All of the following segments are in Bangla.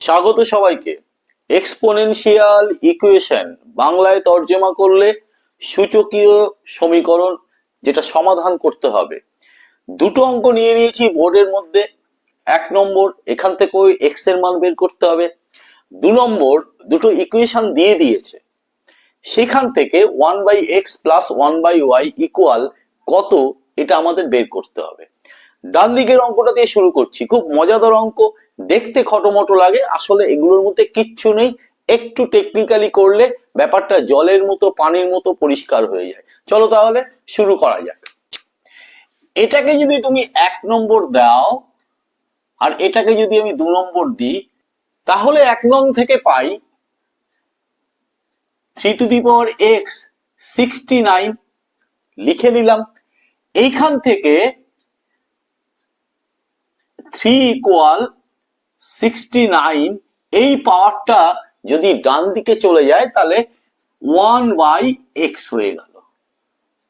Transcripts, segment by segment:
স্বাগত সবাইকে। এক্সপোনেনশিয়াল ইকুয়েশন বাংলায় তর্জমা করলে সূচকীয় সমীকরণ যেটা সমাধান করতে হবে। দুটো অঙ্ক নিয়ে নিয়েছি, বোর্ডের মধ্যে। এক নম্বর, এখান থেকে ওই এক্সের মান বের করতে হবে। দু নম্বর, দুটো ইকুয়েশন দিয়ে দিয়েছে। সেখান থেকে one by X plus one by Y equal কত এটা আমাদের বের করতে হবে। ডান দিকের অঙ্কটা দিয়ে শুরু করছি। খুব মজাদার অঙ্ক। দেখতে খটোমটো লাগে। আসলে এগুলোর মধ্যে কিচ্ছু নেই। একটু টেকনিক্যালি করলে ব্যাপারটা জলের মতো, পানির মতো পরিষ্কার হয়ে যায়। চলো তাহলে শুরু করা যাক। এটাকে যদি তুমি এক নম্বর দাও, আর এটাকে যদি আমি দু নম্বর দিই, তাহলে এক নং থেকে পাই three to the power X sixty nine লিখে নিলাম। এইখান থেকে থ্রি ইকুয়াল সিক্সটি নাইন এই পাওয়ারটা যদি ডান দিকে চলে যায়, তাহলে ওয়ান বাই এক্স হয়ে গেল।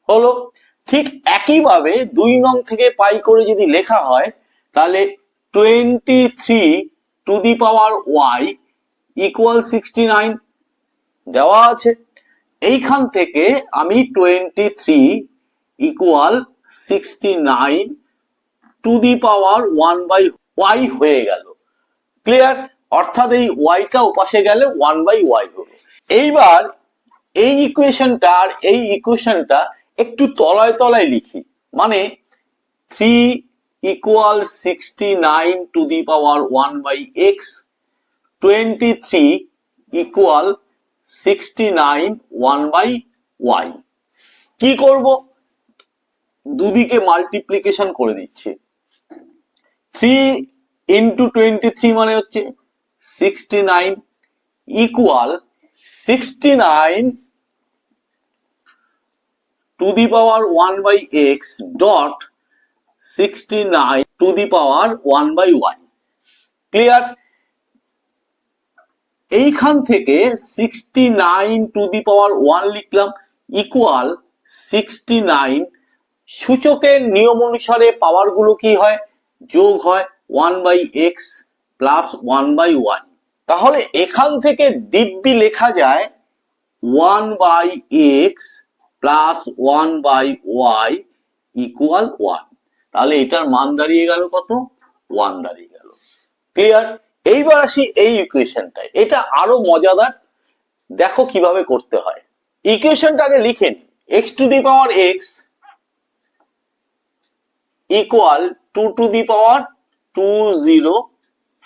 হলো? ঠিক একইভাবে দুই নং থেকে পাই করে যদি লেখা হয়, তাহলে twenty three to the power Y equal sixty nine দেওয়া আছে। এইখান থেকে আমি twenty three equal sixty nine to the power one by Y হয়ে গেল। ক্লিয়ার অর্থাৎ এই ওয়াইটা ওপাশে গেলে ওয়ান বাই ওয়াই হলো এইবার এই ইকুয়েশনটা আর এই ইকুয়েশনটা একটু তলায় তলায় লিখি। মানে three equal sixty nine to the power one by X twenty three equal sixty nine one by Y কি করব? দুদিকে মাল্টিপ্লিকেশন করে দিচ্ছে। থ্রি ইন্টু টোয়েন্টি থ্রি মানে হচ্ছে sixty nine equal sixty nine to the power one by X dot sixty nine to the power one by Y clear এইখান থেকে sixty nine to the power one লিখলাম ইকুয়াল সিক্সটি নাইন সূচকের নিয়ম অনুসারে পাওয়ারগুলো কি হয়? যোগ হয়। One by X plus one by Y তাহলে এখান থেকে দিব্যি লেখা যায় one by X plus one by Y equal one তাহলে এটার মান দাঁড়িয়ে গেল কত? ওয়ান দাঁড়িয়ে গেল। ক্লিয়ার এইবার আসি এই ইকুয়েশনটায় এটা আরও মজাদার। দেখো কীভাবে করতে হয়। ইকুয়েশনটা আগে লিখে নি। X to the power X equal two to the power two zero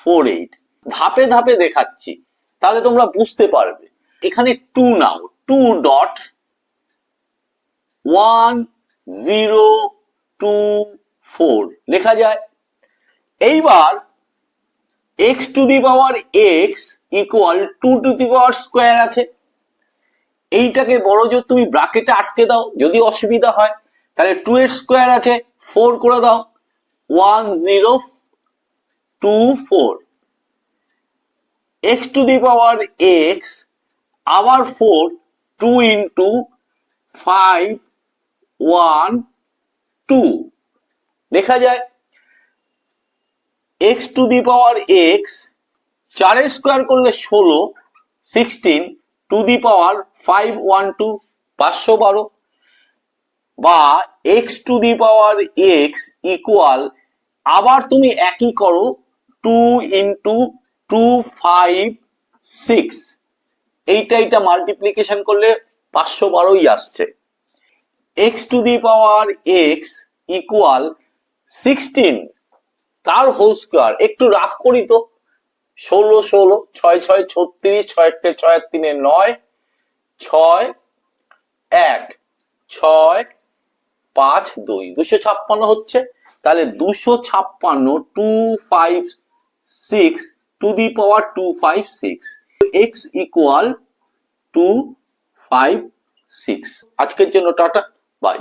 four eight ধাপে ধাপে দেখাচ্ছি, তাহলে তোমরা বুঝতে পারবে। এখানে two now two dot one zero two four লেখা যায়। এইবার X to the power X equal two to the power square আছে। এইটাকে বড় জোর তুমি ব্রাকেটে আটকে দাও, যদি অসুবিধা হয়, তাহলে টু এর স্কোয়ার আছে ফোর করে দাও। One zero two four X to the power X আবার four two into five one two দেখা যায় X to the power X চারের স্কোয়ার করলে ষোলো sixteen to the power five one two পাঁচশো বারো বা X to the power X equal আবার তুমি একই করো two into two five six এইটা এইটা মাল্টিপ্লিকেশন করলে পাঁচশো বারোই আসছে। X to the power X equal sixteen তার হোল স্কোয়ার একটু রাফ করি তো। ষোলো ষোলো, ছয় ছয়, ছত্রিশ, ছয় একটা ছয় তিনে নয়, ছয়, এক, ছয়, পাঁচ, দুই। দুশো ছাপ্পান্ন হচ্ছে। তাহলে দুশো ছাপ্পান্ন two five six to the power two five six X equal two five six আজকের জন্য টাটা বাই